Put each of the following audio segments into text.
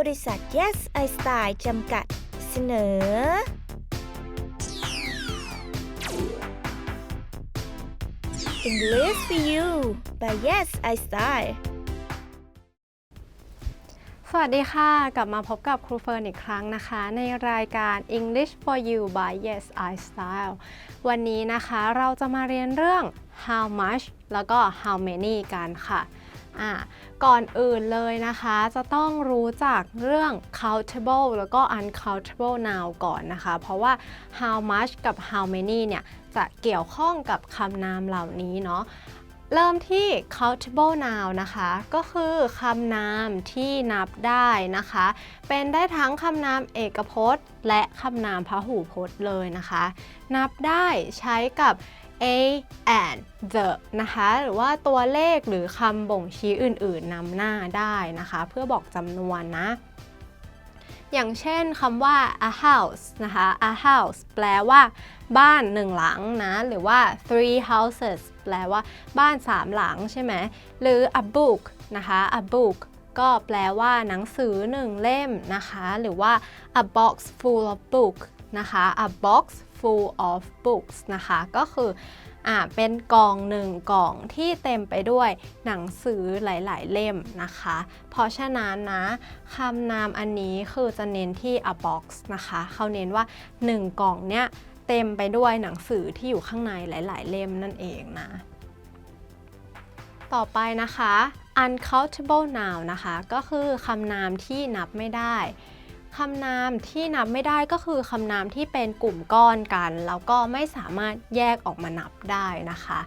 บริษัท Yes I Style จำกัด เสนอ English for you by Yes I Style สวัสดีค่ะ กลับมาพบกับครูเฟิร์นอีกครั้งนะคะ ในรายการ English for You by Yes I Style วันนี้นะคะเราจะมาเรียนเรื่อง how much แล้วก็ how many กันค่ะ อะก่อนอื่นเลยนะคะจะต้องรู้จักเรื่อง countable แล้วก็ uncountable noun ก่อนนะคะ เพราะว่า how much กับ how many เนี่ยจะเกี่ยวข้องกับคำนามเหล่านี้เนาะเริ่มที่ countable noun นะคะ ก็คือคำนามที่นับได้นะคะ เป็นได้ทั้งคำนามเอกพจน์ และคำนามพหูพจน์เลยนะคะ นับได้ใช้กับ a and the นะคะ หรือว่าตัวเลขหรือคำบ่งชี้อื่นๆนำหน้าได้นะคะ เพื่อบอกจำนวนนะ อย่างเช่นคำว่า a house นะคะ a house แปลว่า บ้านหนึ่งหลังนะ หรือว่า three houses แปลว่า บ้านสามหลังใช่ไหม หรือ a book นะคะ a book ก็แปลว่าหนังสือหนึ่งเล่มนะคะ หรือว่า a box full of book นะคะ a box full of books นะคะ ก็คืออ่าเป็นกล่องหนึ่งกล่องที่เต็มไปด้วยหนังสือหลาย ๆ เล่มนะคะ เพราะฉะนั้นนะคำนามอันนี้คือจะเน้นที่ a box นะคะ เขาเน้นว่า 1 กล่องเนี้ยเต็มไปด้วยหนังสือที่อยู่ข้างในหลาย ๆ เล่มนั่นเองนะ ต่อไปนะคะ uncountable noun นะคะ ก็คือคำนามที่นับไม่ได้ คำนามที่นับไม่ได้ก็คือคำนามที่เป็นกลุ่มก้อนกัน แล้วก็ไม่สามารถแยกออกมานับได้นะคะ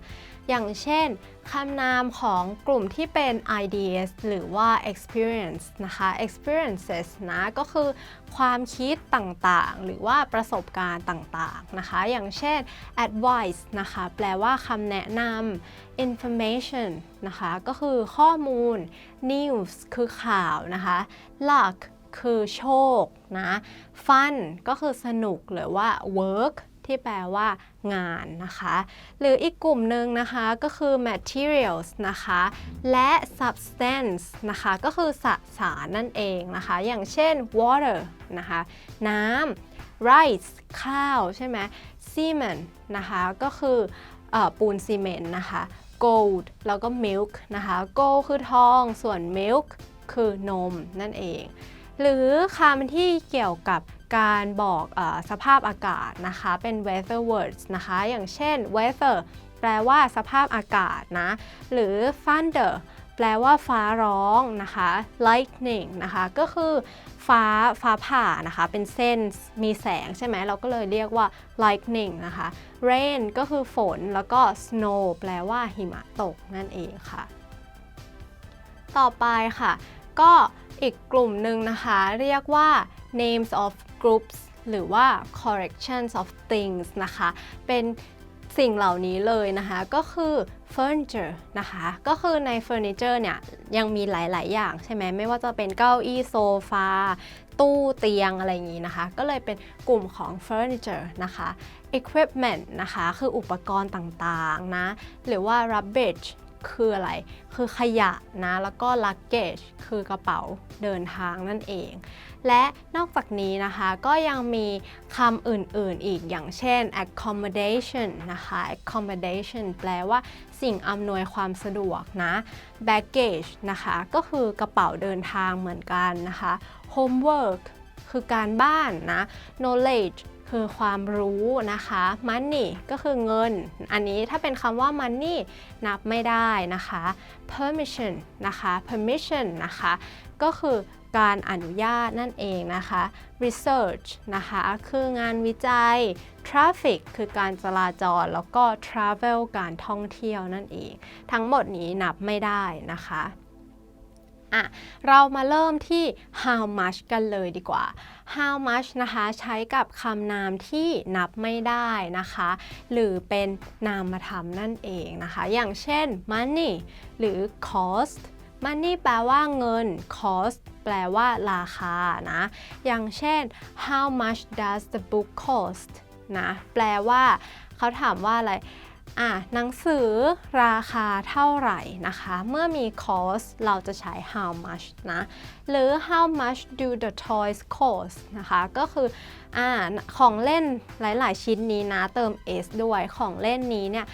อย่างเช่นคำนามของกลุ่มที่เป็น ideas หรือว่า experience นะคะ experiences นะก็คือความคิดต่างๆ หรือว่าประสบการณ์ต่างๆ นะคะ อย่างเช่น advice นะคะ แปลว่าคำแนะนำ information นะคะ ก็คือข้อมูล news คือข่าวนะคะ luck คือโชคนะ fun ก็คือสนุกหรือว่า work ที่แปลว่างานนะคะ หรืออีกกลุ่มหนึ่งนะคะก็คือ materials นะคะ และ substance นะคะก็คือสสารนั่นเองนะคะ อย่างเช่น water นะคะน้ำ rice ข้าวใช่ไหม cement นะคะก็คืออปูนซีเมนต์นะคะ gold แล้วก็ milk นะคะ gold คือทองส่วน milk คือนมนั่นเอง หรือคำที่เกี่ยวกับการบอกอสภาพอากาศนะคะ เป็น weather words นะคะ อย่างเช่น weather แปลว่าสภาพอากาศนะ หรือ thunder แปลว่าฟ้าร้องนะคะ lightning นะคะ ก็คือฟ้าฟ้าผ่านะคะ เป็นเส้นมีแสงใช่ไหมเราก็เลยเรียกว่า lightning นะคะ rain ก็คือฝนแล้วก็ snow แปลว่าหิมะตกนั่นเองค่ะ ต่อไปค่ะ ก็อีกกลุ่มหนึ่งนะคะ เรียกว่า names of groups หรือว่า corrections of things นะคะ เป็นสิ่งเหล่านี้เลยนะคะ ก็คือ furniture นะคะ ก็คือใน furniture เนี่ย ยังมีหลาย ๆ อย่างใช่ไหมไม่ว่าจะเป็นเก้าอี้โซฟา ตู้เตียงอะไรอย่างนี้นะคะ ก็เลยเป็นกลุ่มของ furniture นะคะ equipment นะคะ คืออุปกรณ์ต่าง ๆ นะ หรือว่า rubbish คืออะไร คือขยะนะ แล้วก็ luggage คือกระเป๋าเดินทางนั่นเอง และนอกจากนี้นะคะก็ยังมีคำอื่นๆอีกอย่างเช่น accommodation นะคะ accommodation แปลว่าสิ่งอำนวยความสะดวกนะ baggage นะคะก็คือกระเป๋าเดินทางเหมือนกันนะคะ homework คือการบ้านนะ knowledge คือความรู้นะคะ money ก็คือเงิน อันนี้ถ้าเป็นคำว่า money นับไม่ได้นะคะ permission นะคะ permission นะคะ ก็คือการอนุญาตนั่นเองนะคะ research นะคะ คืองานวิจัย traffic คือการจราจร แล้วก็ travel การท่องเที่ยวนั่นเอง ทั้งหมดนี้นับไม่ได้นะคะ อะเรามาเริ่มที่ how much กันเลยดีกว่า how much นะคะใช้กับคำนามที่นับไม่ได้นะคะ หรือเป็นนามธรรมนั่นเองนะคะ อย่างเช่น money หรือ cost money แปลว่าเงิน cost แปลว่าราคานะ อย่างเช่น how much does the book cost นะ แปลว่า เขาถามว่าอะไร อะหนังสือราคาเท่าไหร่นะคะ เมื่อมี cost เราจะใช้ how much นะ หรือ how much do the toys cost นะคะ ก็คืออ่าของเล่นหลาย ๆ ชิ้นนี้นะ เติม s ด้วยของเล่นนี้เนี่ย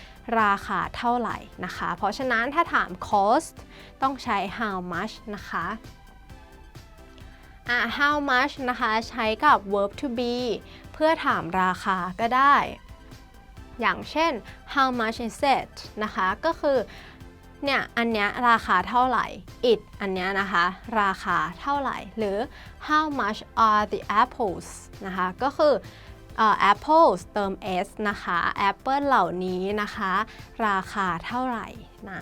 ราคาเท่าไหร่นะคะ เพราะฉะนั้นถ้าถาม cost ต้องใช้ how much นะคะอะ how much นะคะ ใช้กับ verb to be เพื่อถามราคาก็ได้ อย่างเช่น how much is it นะคะ ก็คือเนี่ยอันเนี้ยราคาเท่าไหร่ it อันเนี้ยนะคะ ราคาเท่าไหร่ หรือ how much are the apples นะคะ ก็คือ apples เติม s นะคะ apple เหล่านี้นะคะ ราคาเท่าไหร่นะ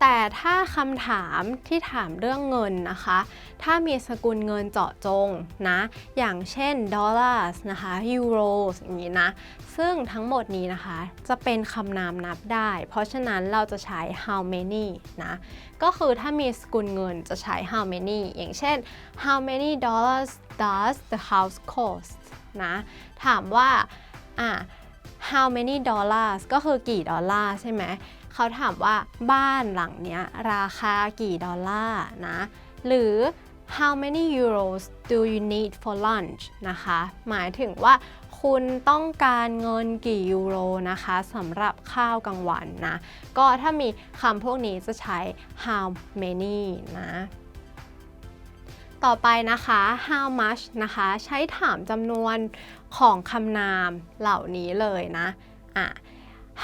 แต่ถ้าคำถามที่ถามเรื่องเงินนะคะ ถ้ามีสกุลเงินเจาะจงนะ อย่างเช่น dollars นะคะ euros อย่างนี้นะ ซึ่งทั้งหมดนี้นะคะ จะเป็นคำนามนับได้ เพราะฉะนั้นเราจะใช้ how many นะ ก็คือถ้ามีสกุลเงินจะใช้ how many อย่างเช่น how many dollars does the house cost นะ ถามว่าอะ how many dollars ก็คือกี่ดอลลาร์ใช่ไหม เขาถามว่าบ้านหลังเนี้ยราคากี่ดอลลาร์นะ หรือ how many euros do you need for lunch นะคะ หมายถึงว่าคุณต้องการเงินกี่ยูโรนะคะสำหรับข้าวกลางวันนะ ก็ถ้ามีคำพวกนี้จะใช้ how many นะ ต่อไปนะคะ how much นะคะ ใช้ถามจำนวนของคำนามเหล่านี้เลยนะ อะ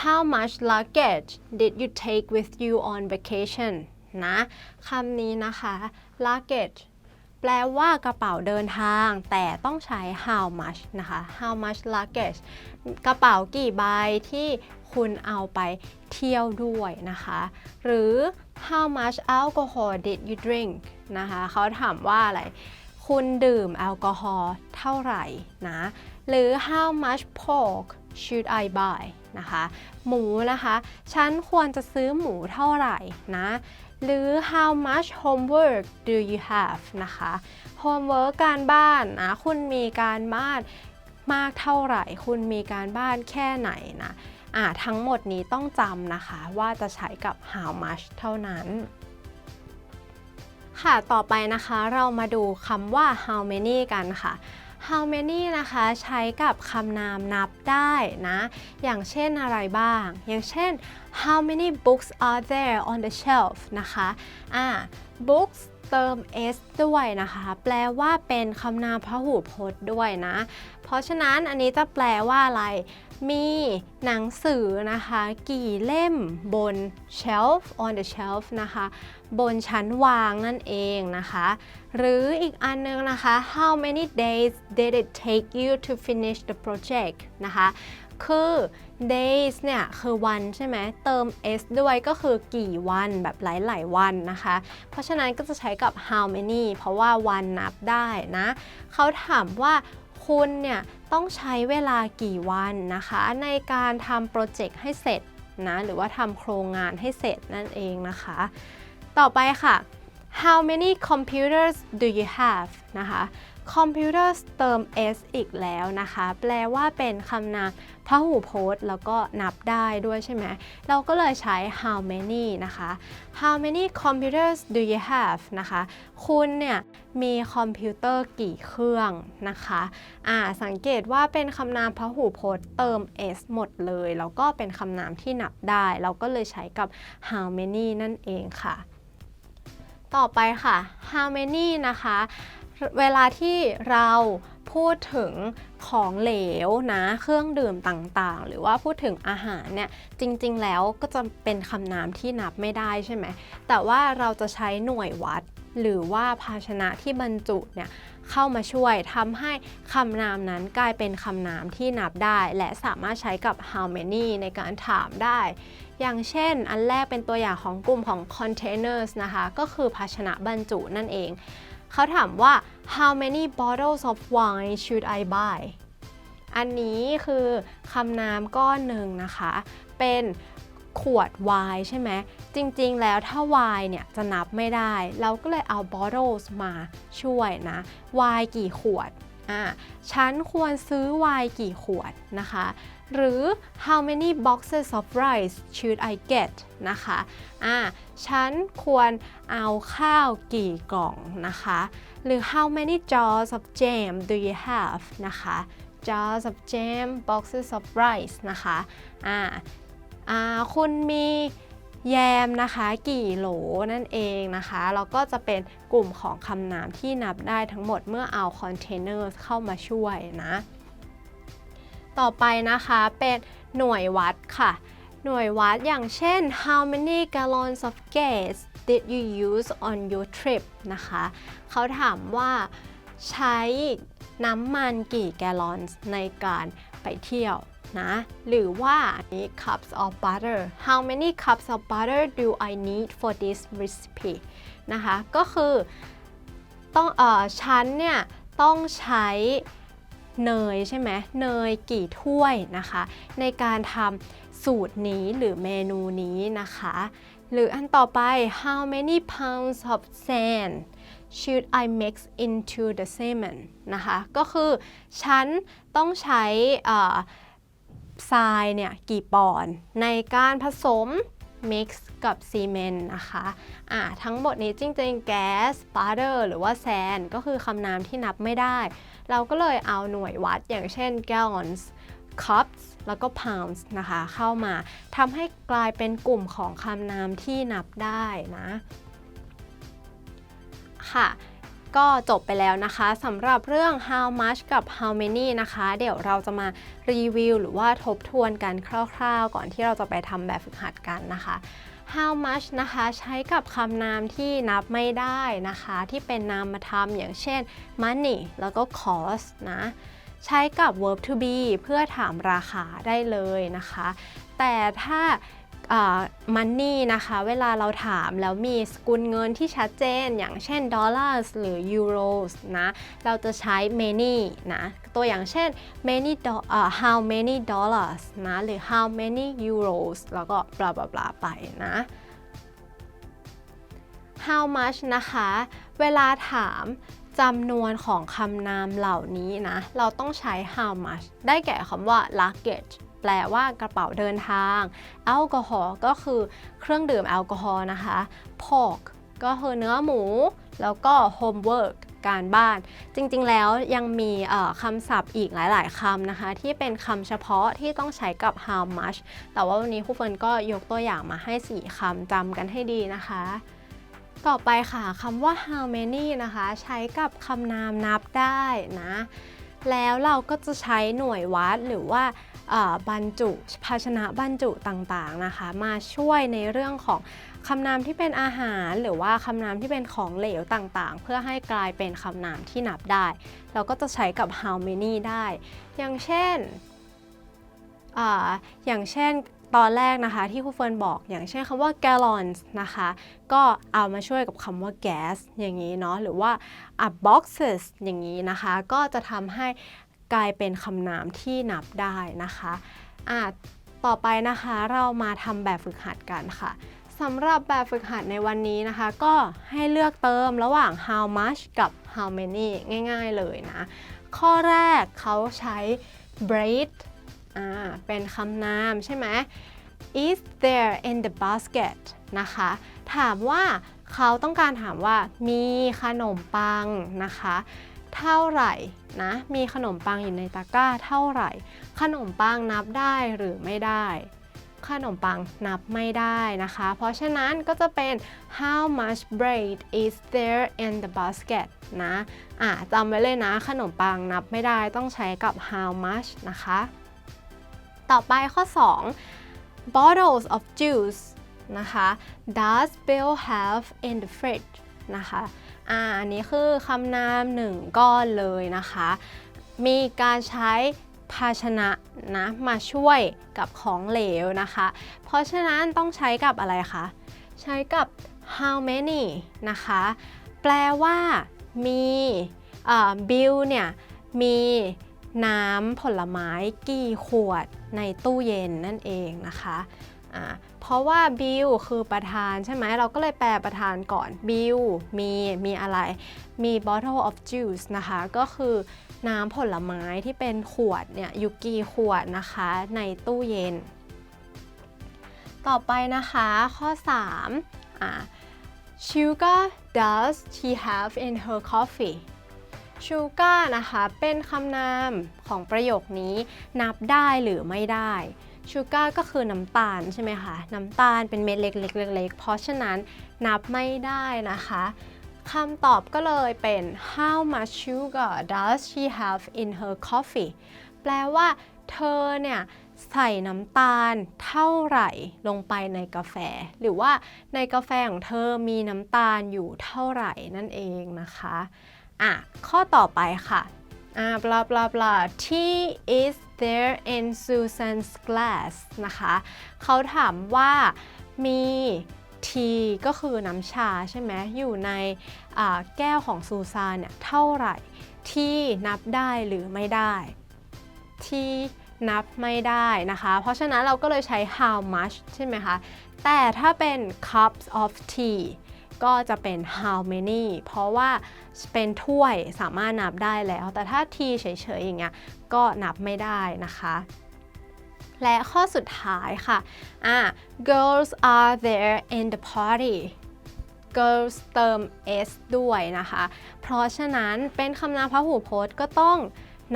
how much luggage did you take with you on vacation นะคำนี้นะคะ luggage แปลว่ากระเป๋าเดินทาง แต่ต้องใช้ how much นะคะ how much luggage กระเป๋ากี่ใบที่คุณเอาไปเที่ยวด้วยนะคะ หรือ how much alcohol did you drink นะคะเขาถามว่าอะไร คุณดื่มแอลกอฮอล์เท่าไหร่นะ หรือ how much pork should I buy นะคะ หมูนะคะ ฉันควรจะซื้อหมูเท่าไหร่นะ หรือ how much homework do you have นะคะ homework การบ้านนะ คุณมีการบ้านมากเท่าไหร่ คุณมีการบ้านแค่ไหนนะอ่าทั้งหมดนี้ต้องจำนะคะ ว่าจะใช้กับ how much เท่านั้นค่ะ ต่อไปนะคะเรามาดูคำว่า how many กันค่ะ how many นะคะใช้กับคำนามนับได้นะ อย่างเช่นอะไรบ้าง อย่างเช่น how many books are there on the shelf นะคะอ่า books เติม s ด้วยนะคะ แปลว่าเป็นคำนามพหูพจน์ด้วยนะ เพราะฉะนั้นอันนี้จะแปลว่าอะไร มีหนังสือนะคะ กี่เล่มบน shelf on the shelf นะคะ บนชั้นวางนั่นเองนะคะ หรืออีกอันนึงนะคะ how many days did it take you to finish the project นะคะ คือ days เนี่ย คือวันใช่ไหมเติม s ด้วยก็คือกี่วันแบบหลาย ๆ วันนะคะ เพราะฉะนั้นก็จะใช้กับ how many เพราะว่าวันนับได้นะ เขาถามว่าคุณเนี่ย ต้องใช้เวลากี่วันนะคะ ในการทำโปรเจกต์ให้เสร็จนะ หรือว่าทำโครงงานให้เสร็จนั่นเองนะคะ ต่อไปค่ะ how many computers do you have นะคะ computers เติม s อีกแล้วนะคะ แปลว่าเป็นคำนามพหูพจน์แล้วก็นับได้ด้วยใช่ไหม เราก็เลยใช้ how many นะคะ how many computers do you have นะคะ คุณเนี่ยมีคอมพิวเตอร์กี่เครื่องนะคะอ่าสังเกตว่าเป็นคำนามพหูพจน์เติม s หมดเลย แล้วก็เป็นคำนามที่นับได้ เราก็เลยใช้กับ how many นั่นเองค่ะ ต่อไปค่ะ how many นะคะ เวลาที่เราพูดถึงของเหลวนะเครื่องดื่มต่างๆ หรือว่าพูดถึงอาหารเนี่ยจริงๆแล้วก็จะเป็นคำนามที่นับไม่ได้ใช่ไหมแต่ว่าเราจะใช้หน่วยวัด หรือว่าภาชนะที่บรรจุเนี่ยเข้ามาช่วยทำให้คำนามนั้นกลายเป็นคำนามที่นับได้ และสามารถใช้กับ how many ในการถามได้ อย่างเช่น อันแรกเป็นตัวอย่างของกลุ่มของ containers นะคะ ก็คือภาชนะบรรจุนั่นเอง เขาถามว่า how many bottles of wine should I buy อันนี้คือคำนามก้อนหนึ่งนะคะ เป็นขวดไวน์ใช่ไหม จริงๆ แล้วถ้าไวน์เนี่ยจะนับไม่ได้ เราก็เลยเอา bottles มาช่วยนะไวน์กี่ขวด ฉันควรซื้อไวน์กี่ขวดนะคะ หรือ how many boxes of rice should I get นะคะอ่าฉันควรเอาข้าวกี่กล่องนะคะ หรือ how many jars of jam do you have นะคะ jars of jam boxes of rice นะคะอ่าอ่าคุณมี แยมนะคะกี่โหลนั่นเองนะคะแล้วก็จะเป็นกลุ่มของคำนามที่นับได้ทั้งหมดเมื่อเอา containers เข้ามาช่วยนะ ต่อไปนะคะเป็นหน่วยวัดค่ะ หน่วยวัดอย่างเช่น how many gallons of gas did you use on your trip นะคะเขาถามว่าใช้น้ำมันกี่แกลลอนในการไปเที่ยว นะ หรือว่านี้ cups of butter how many cups of butter do I need for this recipe นะคะ ก็คือต้องเอ่อฉันเนี่ยต้องใช้เนยใช่ไหมเนยกี่ถ้วยนะคะ ในการทำสูตรนี้หรือเมนูนี้นะคะ หรืออันต่อไป how many pounds of sand should I mix into the cement นะคะ ก็คือฉันต้องใช้ ทรายเนี่ยกี่ปอนด์ในการผสม mix กับซีเมนต์นะคะอ่าทั้งหมดนี้จริงๆ gas butter หรือว่า sand ก็คือคำนามที่นับไม่ได้ เราก็เลยเอาหน่วยวัดอย่างเช่น gallons cups แล้วก็ pounds นะคะ เข้ามาทำให้กลายเป็นกลุ่มของคำนามที่นับได้นะ ค่ะ ก็จบไปแล้วนะคะสำหรับเรื่อง how much กับ how many นะคะ เดี๋ยวเราจะมารีวิวหรือว่าทบทวนกันคร่าวๆ ก่อนที่เราจะไปทำแบบฝึกหัดกันนะคะ how much นะคะใช้กับคำนามที่นับไม่ได้นะคะ ที่เป็นนามธรรมอย่างเช่น money แล้วก็ cost นะใช้กับ verb to be เพื่อถามราคาได้เลยนะคะ แต่ถ้า มันนี่นะคะ เวลาเราถามแล้วมีสกุลเงินที่ชัดเจน อย่างเช่น dollars หรือ euros นะเราจะใช้ many นะตัวอย่างเช่น many do- เอ่อ how many dollars นะหรือ how many euros แล้วก็ blah blah blah ไปนะ how much นะคะ เวลาถามจำนวนของคำนามเหล่านี้นะ เราต้องใช้ how much ได้แก่คำว่า luggage แปลว่ากระเป๋าเดินทาง แอลกอฮอล์ก็คือเครื่องดื่มแอลกอฮอล์นะคะ pork ก็คือเนื้อหมู แล้วก็ homework การบ้าน จริงๆแล้วยังมีคำศัพท์อีกหลาย ๆคำนะคะ ที่เป็นคำเฉพาะที่ต้องใช้กับ how much แต่ว่าวันนี้ครูเฟิร์นก็ยกตัวอย่างมาให้ 4คำจำกันให้ดีนะคะ ต่อไปค่ะคำว่า how many นะคะ ใช้กับคำนามนับได้นะ แล้วเราก็จะใช้หน่วยวัดหรือว่าบรรจุภาชนะบรรจุต่างๆนะคะ มาช่วยในเรื่องของคำนามที่เป็นอาหาร หรือว่าคำนามที่เป็นของเหลวต่างๆ เพื่อให้กลายเป็นคำนามที่นับได้ เราก็จะใช้กับ how many ได้ อย่างเช่นออย่างเช่น ตอนแรกนะคะที่ครูเฟิร์นบอกอย่างเช่นคำว่า gallons นะคะ ก็เอามาช่วยกับคำว่า gas อย่างนี้เนาะหรือว่า boxes อย่างนี้นะคะ ก็จะทำให้กลายเป็นคำนามที่นับได้นะคะอะต่อไปนะคะเรามาทำแบบฝึกหัดกันค่ะสำหรับแบบฝึกหัดในวันนี้นะคะ ก็ให้เลือกเติมระหว่าง how much กับ how many ง่าย ๆเลยนะ ข้อแรกเขาใช้ bread อ่าเป็นคำนามใช่ไหม is there in the basket นะคะ ถามว่าเขาต้องการถามว่ามีขนมปังนะคะ เท่าไหร่นะมีขนมปังอยู่ในตะกร้าเท่าไหร่ ขนมปังนับได้หรือไม่ได้ ขนมปังนับไม่ได้นะคะ เพราะฉะนั้นก็จะเป็น how much bread is there in the basket นะอะจำไว้เลยนะขนมปังนับไม่ได้ต้องใช้กับ how much นะคะ ต่อไปข้อ 2 bottles of juice นะคะ does Bill have in the fridge นะคะอ่าอันนี้คือคำนามหนึ่งก้อนเลยนะคะ มีการใช้ภาชนะนะมาช่วยกับของเหลวนะคะ เพราะฉะนั้นต้องใช้กับอะไรคะ ใช้กับ how many นะคะ แปลว่ามีบิลเนี่ยมี น้ำผลไม้กี่ขวดในตู้เย็นนั่นเองนะคะเพราะว่า Bill คือประธานใช่ไหมเราก็เลยแปลประธานก่อน Bill มีมีอะไร มี bottle of juice นะคะ ก็คือน้ำผลไม้ที่เป็นขวดเนี่ยอยู่กี่ขวดนะคะ ในตู้เย็น ต่อไปนะคะข้อ3อ่า Sugar does she have in her coffee Sugar นะคะ เป็นคำนามของประโยคนี้นับได้หรือไม่ได้ Sugar ก็คือน้ำตาลใช่ไหมคะ น้ำตาลเป็นเม็ดเล็กๆๆๆเพราะฉะนั้นนับไม่ได้นะคะคำตอบก็เลยเป็น How much sugar does she have in her coffee แปลว่าเธอเนี่ยใส่น้ำตาลเท่าไหร่ลงไปในกาแฟ หรือว่าในกาแฟของเธอมีน้ำตาลอยู่เท่าไหร่นั่นเองนะคะ อะ ข้อต่อไปค่ะ อ่า blah blah blah tea is there in Susan's glass นะคะ เขาถามว่ามีทีก็คือน้ำชาใช่ไหมอยู่ในแก้วของซูซานเนี่ยเท่าไหร่ที่นับได้หรือไม่ได้ ที่นับไม่ได้นะคะ เพราะฉะนั้นเราก็เลยใช้ how much ใช่ไหมคะ แต่ถ้าเป็น cups of tea ก็จะเป็น how many เพราะว่าเป็นถ้วยสามารถนับได้แล้ว แต่ถ้า t เฉยๆอย่างเงี้ยก็นับไม่ได้นะคะและข้อสุดท้ายค่ะอะ girls are there in the party girls เติม s ด้วยนะคะ เพราะฉะนั้นเป็นคำนามพหูพจน์ก็ต้อง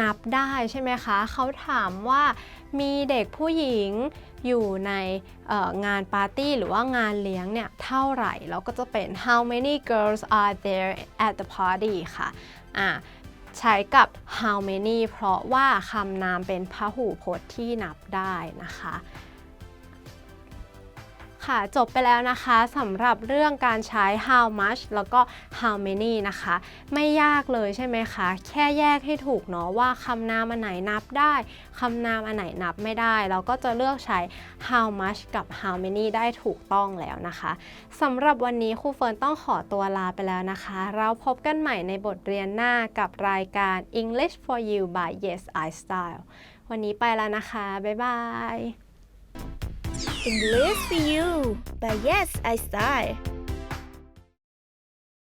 นับได้ใช่ไหมคะ เขาถามว่ามีเด็กผู้หญิง อยู่ในงานปาร์ตี้หรือว่างานเลี้ยงเนี่ยเท่าไหร่เราก็จะเป็น how many girls are there at the party ค่ะอะใช้กับ how many เพราะว่าคำนามเป็นพหูพจน์ที่นับได้นะคะ ค่ะจบไปแล้วนะคะสำหรับเรื่องการใช้ how much แล้วก็ how many นะคะ ไม่ยากเลยใช่ไหมคะ แค่แยกให้ถูกเนาะว่าคำนามอันไหนนับได้คำนามอันไหนนับไม่ได้ เราก็จะเลือกใช้ how much กับ how many ได้ถูกต้องแล้วนะคะสำหรับวันนี้ครูเฟิร์นต้องขอตัวลาไปแล้วนะคะ เราพบกันใหม่ในบทเรียนหน้ากับรายการ English for You by Yes I Style วันนี้ไปแล้วนะคะ บ๊ายบาย English for you. But Yes I Style